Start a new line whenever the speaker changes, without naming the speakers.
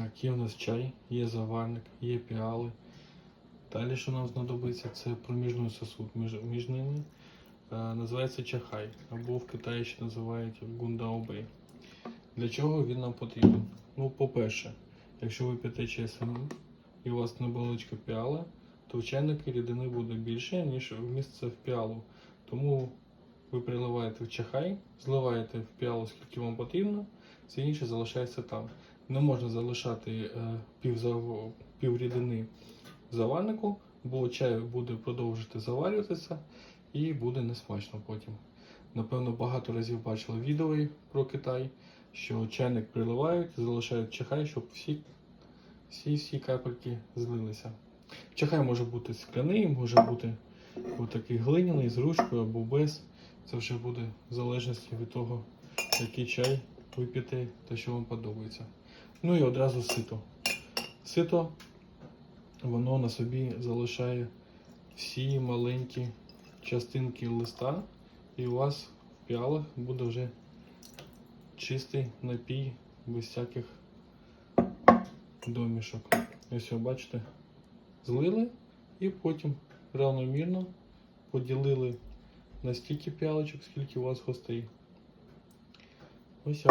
Так, є в нас чай, є заварник, є піали. Далі, що нам знадобиться, це проміжний сосуд між, між ними. Е, називається чахай, або в Китаї ще називають гундаобей. Для чого він нам потрібен? Ну, по-перше, якщо ви п'єте чай самим і у вас невеличка піала, то в чайнику рідини буде більше, ніж вміститься в піалу. Тому ви приливаєте в чахай, зливаєте в піалу скільки вам потрібно, все інше залишається там. Не можна залишати е, пів, пів рідини в заварнику, бо чай буде продовжувати заварюватися і буде несмачно потім. Напевно, багато разів бачили відео про Китай, що чайник приливають, залишають чахай, щоб всі, всі, всі капельки злилися. Чахай може бути скляний, може бути отакий глиняний з ручкою або без. Це вже буде в залежності від того, який чай ви п'єте та що вам подобається. Ну і одразу сито. Сито, воно на собі залишає всі маленькі частинки листа, і у вас в піалах буде вже чистий напій без всяких домішок. Ось бачите, злили і потім равномірно поділили на стільки п'ялочок, скільки у вас гостей. Ось.